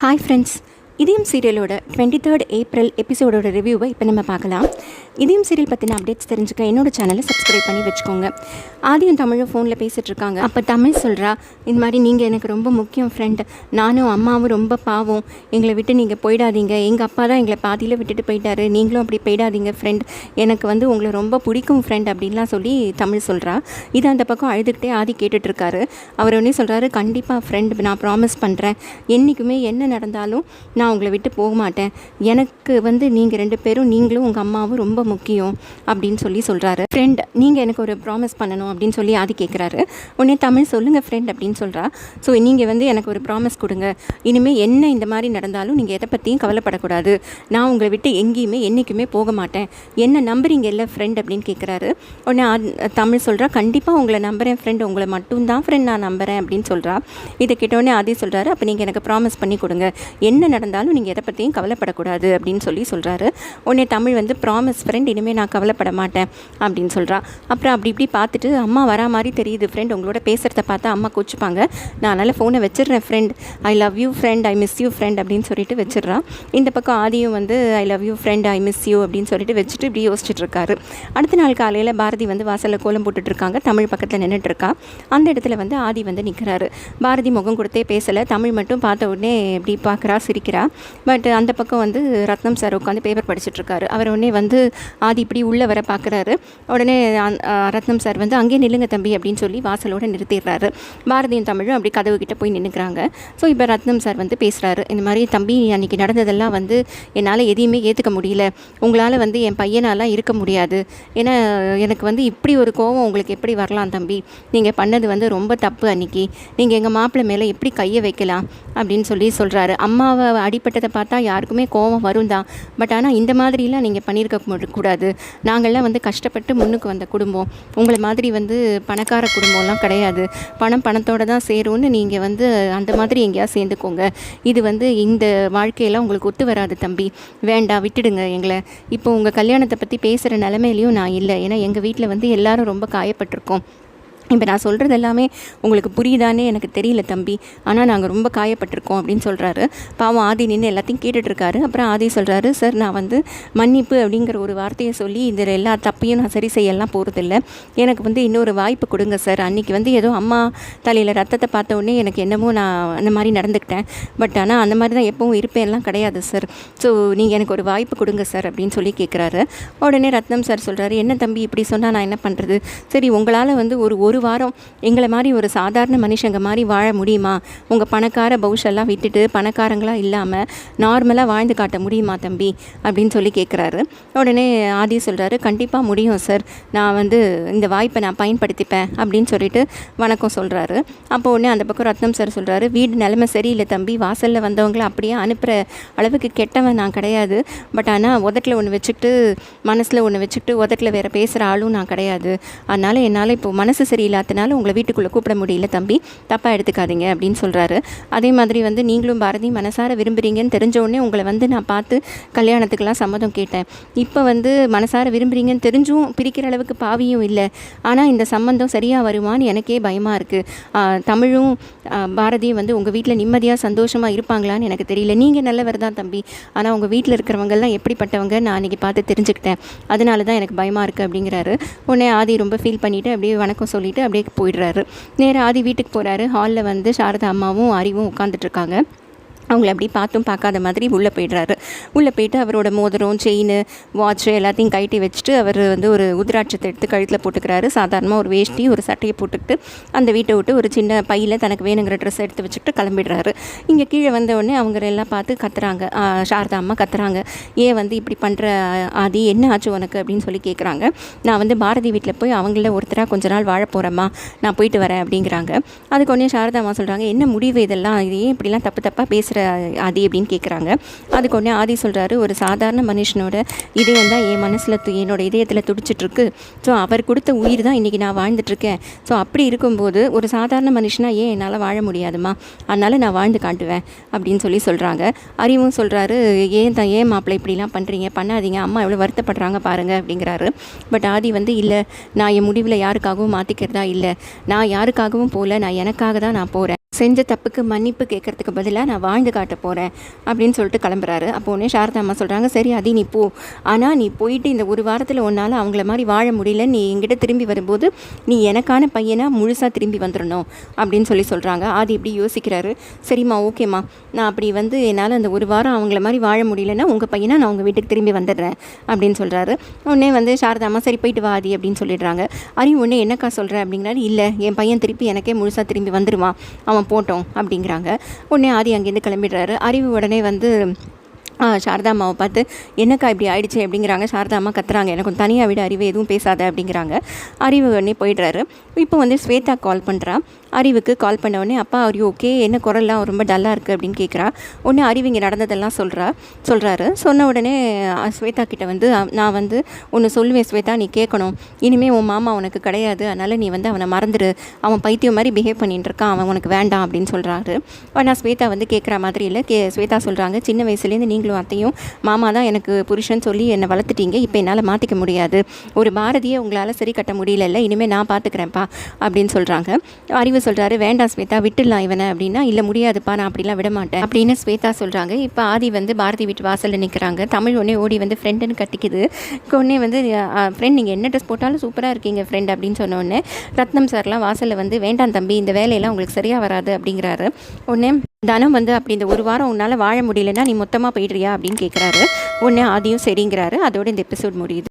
Hi friends இதயம் சீரியலோட twenty third April எபிசோடோட ரிவ்யூவை இப்போ நம்ம பார்க்கலாம். இதயம் சீரியல் பற்றின அப்டேட்ஸ் தெரிஞ்சுக்க என்னோட சேனலை சப்ஸ்கிரைப் பண்ணி வச்சுக்கோங்க. ஆதியும் தமிழும் ஃபோனில் பேசிகிட்டு இருக்காங்க. அப்போ தமிழ் சொல்கிறா இந்த மாதிரி நீங்கள் எனக்கு ரொம்ப முக்கியம் ஃப்ரெண்ட் நானும் அம்மாவும் ரொம்ப பாவம். எங்களை விட்டு நீங்கள் போயிடாதீங்க. எங்கள் அப்பா தான் எங்களை பாதியில் விட்டுட்டு போயிட்டாரு. நீங்களும் அப்படி போயிடாதீங்க ஃப்ரெண்ட் எனக்கு வந்து உங்களை ரொம்ப பிடிக்கும் ஃப்ரெண்ட் அப்படின்லாம் சொல்லி தமிழ் சொல்கிறா இது அந்த பக்கம் அழுதுகிட்டே ஆதி கேட்டுட்ருக்காரு அவர் ஒன்றே சொல்கிறாரு கண்டிப்பாக ஃப்ரெண்ட் நான் ப்ராமிஸ் பண்ணுறேன் என்றைக்குமே என்ன நடந்தாலும் நான் நான் உங்களை விட்டு போக மாட்டேன். எனக்கு வந்து நீங்கள் ரெண்டு பேரும் நீங்களும் உங்கள் அம்மாவும் ரொம்ப முக்கியம் அப்படின்னு சொல்லி சொல்கிறாரு ஃப்ரெண்ட் நீங்கள் எனக்கு ஒரு ப்ராமிஸ் பண்ணணும் அப்படின்னு சொல்லி ஆதி கேட்குறாரு உடனே தமிழ் சொல்லுங்கள் ஃப்ரெண்ட் அப்படின்னு சொல்கிறா ஸோ நீங்கள் வந்து எனக்கு ஒரு ப்ராமிஸ் கொடுங்க. இனிமேல் என்ன இந்த மாதிரி நடந்தாலும் நீங்கள் எதை பற்றியும் கவலைப்படக்கூடாது. நான் உங்களை விட்டு எங்கேயுமே என்றைக்குமே போக மாட்டேன். என்ன நம்புறீங்க இல்லை ஃப்ரெண்ட் அப்படின்னு கேட்குறாரு உடனே தமிழ் சொல்கிறா கண்டிப்பாக உங்களை நம்புகிறேன் ஃப்ரெண்ட் உங்களை மட்டும்தான் ஃப்ரெண்ட் நான் நம்புகிறேன் அப்படின்னு சொல்கிறா இதை கேட்டோடனே ஆதி சொல்கிறாரு அப்போ நீங்கள் எனக்கு ப்ராமிஸ் பண்ணி கொடுங்க. என்ன நடந்தால் இருந்தாலும் நீங்கள் எதை பற்றியும் கவலைப்படக்கூடாது அப்படின்னு சொல்லி சொல்கிறாரு உடனே தமிழ் வந்து ப்ராமிஸ் ஃப்ரெண்ட் இனிமேல் நான் கவலைப்பட மாட்டேன் அப்படின்னு சொல்கிறா அப்புறம் அப்படி இப்படி பார்த்துட்டு அம்மா வரா மாதிரி தெரியுது ஃப்ரெண்ட் உங்களோட பேசுகிறத பார்த்தா அம்மா கோச்சுப்பாங்க. நான் அதனால் ஃபோனை வச்சிடுறேன் friend I love you friend I miss you friend அப்படின்னு சொல்லிட்டு வச்சிடுறா. இந்த பக்கம் ஆதியும் வந்து I love you friend I miss you அப்படின்னு சொல்லிட்டு வச்சுட்டு இப்படி யோசிச்சுட்டு இருக்காரு. அடுத்த நாள் காலையில் பாரதி வந்து வாசலில் கோலம் போட்டுட்டு இருக்காங்க. தமிழ் பக்கத்தில் நின்றுட்டுருக்கா அந்த இடத்துல வந்து ஆதி வந்து நிற்கிறாரு பாரதி முகம் கொடுத்தே பேசலை. தமிழ் மட்டும் பார்த்த உடனே இப்படி பார்க்குறா சிரிக்கிறா. பட் அந்த பக்கம் வந்து ரத்னம் சார் உட்காந்து பேப்பர் படிச்சுட்ருக்காரு. அவர் உடனே வந்து ஆதி இப்படி உள்ளே வர பார்க்குறாரு உடனே ரத்னம் சார் வந்து அங்கேயே நில்லுங்க தம்பி அப்படின்னு சொல்லி வாசலோடு நிறுத்திடுறாரு. பாரதியும் தமிழும் அப்படி கதவு கிட்டே போய் நின்றுக்கிறாங்க ஸோ இப்போ ரத்னம் சார் வந்து பேசுகிறாரு இந்த மாதிரி தம்பி அன்றைக்கி நடந்ததெல்லாம் வந்து என்னால் எதையுமே ஏற்றுக்க முடியல. உங்களால் வந்து என் பையனாலாம் இருக்க முடியாது. ஏன்னா எனக்கு வந்து இப்படி ஒரு கோவம் உங்களுக்கு எப்படி வரலாம் தம்பி? நீங்கள் பண்ணது வந்து ரொம்ப தப்பு அன்னைக்கு. நீங்கள் எங்கள் மாப்பிள்ளை மேலே எப்படி கையை வைக்கலாம்? அப்படின்னு சொல்லி சொல்கிறாரு அம்மாவை அடிப்பட்டதை பார்த்தா யாருக்குமே கோவம் வரும் தான் பட் ஆனால் இந்த மாதிரிலாம் நீங்கள் பண்ணியிருக்க கூடாது. நாங்கள்லாம் வந்து கஷ்டப்பட்டு முன்னுக்கு வந்த குடும்பம். உங்களை மாதிரி வந்து பணக்கார குடும்பம்லாம் கிடையாது. பணம் பணத்தோட தான் சேரும்னு நீங்கள் வந்து அந்த மாதிரி எங்கேயாவது சேர்ந்துக்கோங்க. இது வந்து இந்த வாழ்க்கையெல்லாம் உங்களுக்கு ஒத்து வராது தம்பி. வேண்டாம் விட்டுடுங்க எங்களை. இப்போ உங்கள் கல்யாணத்தை பற்றி பேசுகிற நிலமையிலையும் நான் இல்லை. ஏன்னா எங்கள் வீட்டில் வந்து எல்லாரும் ரொம்ப காயப்பட்டிருக்கோம். இப்போ நான் சொல்கிறது எல்லாமே உங்களுக்கு புரியுதானே எனக்கு தெரியல தம்பி. ஆனால் நாங்கள் ரொம்ப காயப்பட்டிருக்கோம் அப்படின்னு சொல்கிறாரு. பாவம் ஆதி நின்று எல்லாத்தையும் கேட்டுட்ருக்காரு. அப்புறம் ஆதி சொல்கிறாரு சார் நான் வந்து மன்னிப்பு அப்படிங்கிற ஒரு வார்த்தையை சொல்லி இதில் எல்லா தப்பையும் நான் சரி செய்யலாம் போகிறதில்ல. எனக்கு வந்து இன்னொரு வாய்ப்பு கொடுங்க சார். அன்றைக்கி வந்து ஏதோ அம்மா தலையில் ரத்தத்தை பார்த்த உடனே எனக்கு என்னமோ நான் அந்த மாதிரி நடந்துக்கிட்டேன். பட் ஆனால் அந்த மாதிரி தான் எப்பவும் இருப்பேன்லாம் கிடையாது சார். ஸோ நீங்கள் எனக்கு ஒரு வாய்ப்பு கொடுங்க சார் அப்படின்னு சொல்லி கேட்குறாரு. உடனே ரத்னம் சார் சொல்கிறாரு என்ன தம்பி இப்படி சொன்னால் நான் என்ன பண்ணுறது? சரி உங்களால் வந்து ஒரு ஒரு ஒரு வாரம் எங்களை மாதிரி ஒரு சாதாரண மனுஷங்க மாதிரி வாழ முடியுமா? உங்கள் பணக்கார பவுஷெல்லாம் விட்டுட்டு பணக்காரங்களாக இல்லாமல் நார்மலாக வாழ்ந்து காட்ட முடியுமா தம்பி? அப்படின்னு சொல்லி கேட்குறாரு உடனே ஆதி சொல்கிறாரு கண்டிப்பாக முடியும் சார். நான் வந்து இந்த வாய்ப்பை நான் பயன்படுத்திப்பேன் அப்படின்னு சொல்லிட்டு வணக்கம் சொல்கிறாரு அப்போ உடனே அந்த பக்கம் ரத்னம் சார் சொல்கிறாரு வீடு நிலைமை சரியில்லை தம்பி. வாசலில் வந்தவங்கள அப்படியே அனுப்புகிற அளவுக்கு கெட்டவன் நான் கிடையாது. பட் ஆனால் உதட்டில் ஒன்று வச்சுக்கிட்டு மனசில் ஒன்று வச்சுக்கிட்டு உதட்டில் வேறு பேசுகிற ஆளும் நான் கிடையாது. அதனால் என்னால் இப்போ மனசு சரி இல்லாதனால உங்களை வீட்டுக்குள்ளே கூப்பிட முடியல தம்பி. தப்பாக எடுத்துக்காதீங்க அப்படின்னு சொல்கிறாரு அதே மாதிரி வந்து நீங்களும் பாரதி மனசார விரும்புகிறீங்கன்னு தெரிஞ்ச உடனே உங்களை வந்து நான் பார்த்து கல்யாணத்துக்கெல்லாம் சம்மதம் கேட்டேன். இப்போ வந்து மனசார விரும்புகிறீங்கன்னு தெரிஞ்சும் பிரிக்கிற அளவுக்கு பாவியும் இல்லை. ஆனால் இந்த சம்மந்தம் சரியாக வருமான்னு எனக்கே பயமாக இருக்குது தமிழும் பாரதியும் வந்து உங்கள் வீட்டில் நிம்மதியாக சந்தோஷமாக இருப்பாங்களான்னு எனக்கு தெரியல. நீங்கள் நல்லவர் தான் தம்பி. ஆனால் உங்கள் வீட்டில் இருக்கிறவங்கெல்லாம் எப்படிப்பட்டவங்க நான் அன்றைக்கி பார்த்து தெரிஞ்சுக்கிட்டேன். அதனால தான் எனக்கு பயமாக இருக்குது அப்படிங்கிறாரு. உடனே ஆதி ரொம்ப ஃபீல் பண்ணிவிட்டு அப்படியே வணக்கம் சொல்லிவிட்டு அப்படியே போயிடுறாரு. நேராக ஆதி வீட்டுக்கு போகிறாரு ஹாலில் வந்து சாரதா அம்மாவும் அறிவும் உட்காந்துட்ருக்காங்க அவங்கள அப்படி பார்த்தும் பார்க்காத மாதிரி உள்ளே போயிடுறாரு. உள்ளே போயிட்டு அவரோட மோதிரம் செயின் வாட்ச்சு எல்லாத்தையும் கழட்டி வச்சுட்டு அவர் வந்து ஒரு உதிராட்சத்தை எடுத்து கழுத்தில் போட்டுக்கிறாரு. சாதாரணமாக ஒரு வேஷ்டி ஒரு சட்டையை போட்டுக்கிட்டு அந்த வீட்டை விட்டு ஒரு சின்ன பையில் தனக்கு வேணுங்கிற ட்ரெஸ் எடுத்து வச்சுக்கிட்டு கிளம்பிடுறாரு. இங்கே கீழே வந்த உடனே அவங்க எல்லாம் பார்த்து கத்துறாங்க. சாரதா அம்மா கத்துறாங்க. ஏன் வந்து இப்படி பண்ணுற ஆதி? என்ன ஆச்சு உனக்கு? அப்படின்னு சொல்லி கேட்குறாங்க நான் வந்து பாரதி வீட்டில் போய் அவங்கள ஒருத்தராக கொஞ்ச நாள் வாழ போகிறேம்மா நான் போயிட்டு வரேன் அப்படிங்கிறாங்க. அதுக்கு உடனே சாரதா அம்மா சொல்கிறாங்க என்ன முடிவு இதெல்லாம்? இது ஏன் இப்படிலாம் தப்பு தப்பாக பேசுகிற ஆதி அப்படின்னு கேட்குறாங்க அதுக்கு உடனே ஆதி சொல்கிறாரு ஒரு சாதாரண மனுஷனோட இதயம் தான் என் மனசில் என்னோட இதயத்தில் துடிச்சிட்ருக்கு. ஸோ அவர் கொடுத்த உயிர் தான் இன்றைக்கி நான் வாழ்ந்துட்டுருக்கேன் ஸோ அப்படி இருக்கும்போது ஒரு சாதாரண மனுஷனாக ஏன் என்னால் வாழ முடியாதுமா? அதனால் நான் வாழ்ந்து காட்டுவேன் அப்படின்னு சொல்லி சொல்கிறாங்க அறிவும் சொல்கிறாரு ஏன் தான் ஏன் மாப்பிள்ளை இப்படிலாம் பண்ணுறீங்க பண்ணாதீங்க. அம்மா எவ்வளோ வருத்தப்படுறாங்க பாருங்க அப்படிங்கிறாரு. பட் ஆதி வந்து இல்லை நான் என் முடிவில் யாருக்காகவும் மாற்றிக்கிறதா இல்லை. நான் யாருக்காகவும் போகல நான் எனக்காக தான் நான் போகிறேன் செஞ்ச தப்புக்கு மன்னிப்பு கேட்கறதுக்கு பதிலாக நான் வாழ்ந்து காட்ட போகிறேன் அப்படின்னு சொல்லிட்டு கிளம்புறாரு. அப்போ உடனே சாரதா அம்மா சொல்கிறாங்க சரி அதி நீ போ. ஆனால் நீ போயிட்டு இந்த ஒரு வாரத்தில் உன்னால் அவங்கள மாதிரி வாழ முடியல. நீ எங்கிட்ட திரும்பி வரும்போது நீ எனக்கான பையனாக முழுசாக திரும்பி வந்துடணும் அப்படின்னு சொல்லி சொல்கிறாங்க அது இப்படி யோசிக்கிறாரு. சரிம்மா ஓகேம்மா. நான் அப்படி வந்து என்னால் அந்த ஒரு வாரம் அவங்கள மாதிரி வாழ முடியலன்னா உங்கள் பையனா நான் உங்கள் வீட்டுக்கு திரும்பி வந்துடுறேன். அப்படின்னு சொல்கிறாரு உடனே வந்து சாரதாம்மா சரி போயிட்டு வாதி அப்படின்னு சொல்லிடுறாங்க. அரி உடனே என்னக்கா சொல்கிறேன் அப்படிங்கிறாரு. இல்லை என் பையன் திருப்பி எனக்கே முழுசாக திரும்பி வந்துடுவான் அவன் போட்டோம் அப்படிங்கிறாங்க. உடனே ஆதி அங்கேருந்து கிளம்பிடுறாரு. அறிவு உடனே வந்து சாரதா அம்மாவை பார்த்து என்னக்கா இப்படி ஆயிடுச்சு? அப்படிங்கிறாங்க. சாரதா அம்மா கத்துறாங்க. எனக்கு தனியாக விட அறிவு எதுவும் பேசாத அப்படிங்கிறாங்க. அறிவு உடனே போயிடுறாரு. இப்போ வந்து ஸ்வேதா கால் பண்ணுறா அறிவுக்கு கால் பண்ண உடனே அப்பா அவர் ஓகே என்ன குரல்லாம் ரொம்ப டல்லாக இருக்குது அப்படின்னு கேட்குறா உடனே அறிவு இங்கே நடந்ததெல்லாம் சொல்கிறா சொல்கிறாரு சொன்ன உடனே ஸ்வேதா கிட்டே வந்து நான் வந்து ஒன்று சொல்லுவேன் ஸ்வேதா நீ கேட்கணும் இனிமேல் உன் மாமா உனக்கு கிடையாது. அதனால் நீ வந்து அவனை மறந்துடு அவன் பைத்தியம் மாதிரி பிஹேவ் பண்ணிட்டு இருக்கான். அவன் உனக்கு வேண்டாம் அப்படின்னு சொல்கிறாரு ஆனால் ஸ்வேதா வந்து கேட்குற மாதிரி இல்லை. கே ஸ்வேதா சொல்கிறாங்க சின்ன வயசுலேருந்து நீங்களும் அத்தையும் மாமா தான் எனக்கு புருஷன் சொல்லி என்னை வளர்த்துட்டீங்க. இப்போ என்னால் மாற்றிக்க முடியாது. ஒரு பாரதியை உங்களால் சரி கட்ட முடியலல்ல. இனிமேல் நான் பார்த்துக்கிறேன்ப்பா அப்படின்னு சொல்கிறாங்க அறிவு சொல்கிறாரு வேண்டாம் ஸ்வேதா விட்டுடலாம் இவனை அப்படின்னா. இல்லை முடியாதுப்பா நான் அப்படிலாம் விட மாட்டேன் அப்படின்னு ஸ்வேதா சொல்கிறாங்க இப்போ ஆதி வந்து பாரதி வீட்டு வாசலில் நிற்கிறாங்க தமிழ் உடனே ஓடி வந்து ஃப்ரெண்டுன்னு கட்டிக்குது. உடனே வந்து ஃப்ரெண்ட் நீங்கள் என்ன ட்ரெஸ் போட்டாலும் சூப்பராக இருக்கீங்க ஃப்ரெண்ட் அப்படின்னு சொன்னோடனே ரத்னம் சார்லாம் வாசலில் வந்து வேண்டாம் தம்பி இந்த வேலையெல்லாம் உங்களுக்கு சரியாக வராது அப்படிங்கிறாரு. உடனே தனம் வந்து அப்படி இந்த ஒரு வாரம் உன்னால் வாழ முடியலன்னா நீ மொத்தமாக போயிடுறியா? அப்படின்னு கேட்குறாரு உடனே ஆதியும் சரிங்கிறாரு. அதோட இந்த எபிசோட் முடியுது.